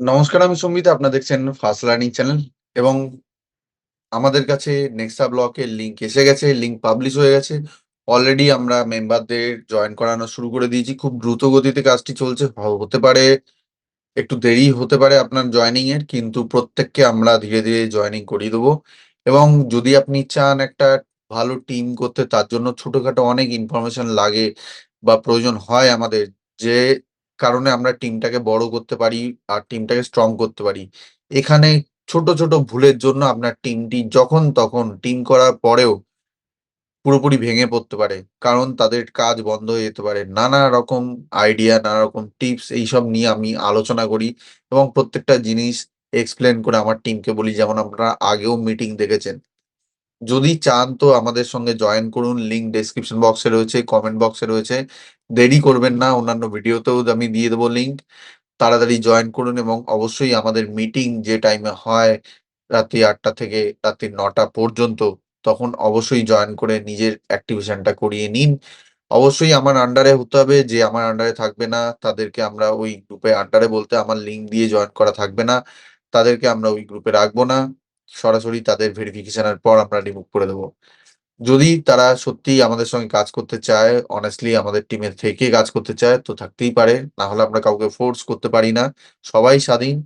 নমস্কার, আমি সম্বিত আপনারা দেখছেন ফার্স্ট লার্নিং চ্যানেল এবং আমাদের কাছে নেক্সা ব্লকের লিঙ্ক এসে গেছে লিঙ্ক পাবলিশ হয়ে গেছে। অলরেডি আমরা মেম্বারদের জয়েন করানো শুরু করে দিয়েছি। খুব দ্রুত গতিতে কাজটি চলছে হতে পারে, একটু দেরি হতে পারে আপনার জয়েনিং এর, কিন্তু প্রত্যেককে আমরা ধীরে ধীরে জয়েনিং করিয়ে দেবো। এবং যদি আপনি চান একটা ভালো টিম করতে, তার জন্য ছোটখাটো অনেক ইনফরমেশন লাগে বা প্রয়োজন হয় আমাদের। যে কারণে আমরা টিমটাকে বড় করতে পারি আর টিমটাকে স্ট্রং করতে পারি। এখানে ছোট ছোট ভুলের জন্য আপনার টিমটি যখন তখন টিম করার পরেও পুরোপুরি ভেঙে পড়তে পারে, কারণ তাদের কাজ বন্ধ হয়ে যেতে পারে। নানা রকম আইডিয়া নানা রকম টিপস এইসব নিয়ে আমি আলোচনা করি এবং প্রত্যেকটা জিনিস এক্সপ্লেন করে আমার টিমকে বলি। যেমন আপনারা আগেও মিটিং দেখেছেন। যদি চান তো আমাদের সঙ্গে জয়েন করুন লিঙ্ক ডেসক্রিপশন বক্সে রয়েছে কমেন্ট বক্সে রয়েছে। দেরি করবেন না, অন্যান্য ভিডিওতেও আমি দিয়ে দেবো লিঙ্ক তাড়াতাড়ি জয়েন করুন এবং অবশ্যই আমাদের মিটিং যে টাইমে হয় রাত্রি আটটা থেকে রাত্রি নটা পর্যন্ত, তখন অবশ্যই জয়েন করে নিজের অ্যাক্টিভেশনটা করিয়ে নিন। অবশ্যই আমার আন্ডারে হতে হবে, যে আমার আন্ডারে থাকবে না, তাদেরকে আমরা ওই গ্রুপে আন্ডারে বলতে আমার লিঙ্ক দিয়ে জয়েন করা থাকবে না, তাদেরকে আমরা ওই গ্রুপে রাখব না। সরাসরি তাদের ভেরিফিকেশনের পর আমরা রিমুভ করে দেবো। যদি তারা সত্যিই আমাদের সঙ্গে কাজ করতে চায় অনেস্টলি আমাদের টিমের থেকে কাজ করতে চায়, তো থাকতেই পারে। না হলে আমরা কাউকে ফোর্স করতে পারি না। সবাই স্বাধীন।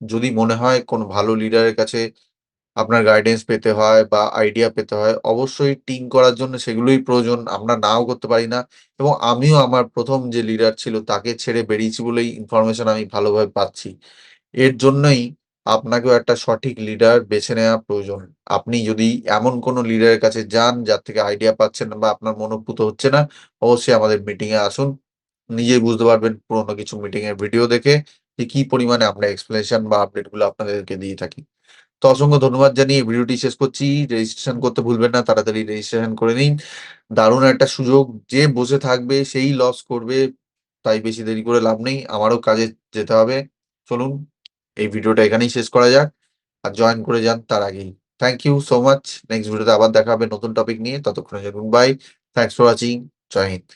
যদি মনে হয় কোনো ভালো লিডারের কাছে আপনার গাইডেন্স পেতে হয় বা আইডিয়া পেতে হয়, অবশ্যই টিম করার জন্য সেগুলোই প্রয়োজন। আমরা নাও করতে পারি না। এবং আমিও আমার প্রথম যে লিডার ছিল তাকে ছেড়ে বেরিয়েছি বলেই ইনফরমেশন আমি ভালোভাবে পাচ্ছি। এর জন্যই আপনাকেও একটা সঠিক লিডার বেছে নেওয়া প্রয়োজন। আপনি যদি এমন কোনো লিডারের কাছে যান, যার থেকে আইডিয়া পাচ্ছেন বা আপনার মনোভূত হচ্ছে না, অবশ্যই আমাদের মিটিং এ আসুন। নিজেই বুঝতে পারবেন পুরোনো কিছু মিটিং এর ভিডিও দেখে যে কি পরিমাণে আমরা এক্সপ্লেনেশন বা আপডেটগুলো আপনাদেরকে দিয়ে থাকি। তো অসংখ্য ধন্যবাদ জানিয়ে ভিডিওটি শেষ করছি। রেজিস্ট্রেশন করতে ভুলবেন না, তাড়াতাড়ি রেজিস্ট্রেশন করে নিন। দারুণ একটা সুযোগ, যে বসে থাকবে সেই লস করবে, তাই বেশি দেরি করে লাভ নেই। আমারও কাজে যেতে হবে। চলুন এই ভিডিওটা এখানেই শেষ করা যাক আর জয়েন করে যান তার আগেই। Thank you so much next ভিডিওতে আবার দেখা হবে নতুন টপিক নিয়ে। ততক্ষণের জন্য bye thanks for watching Joy Hind.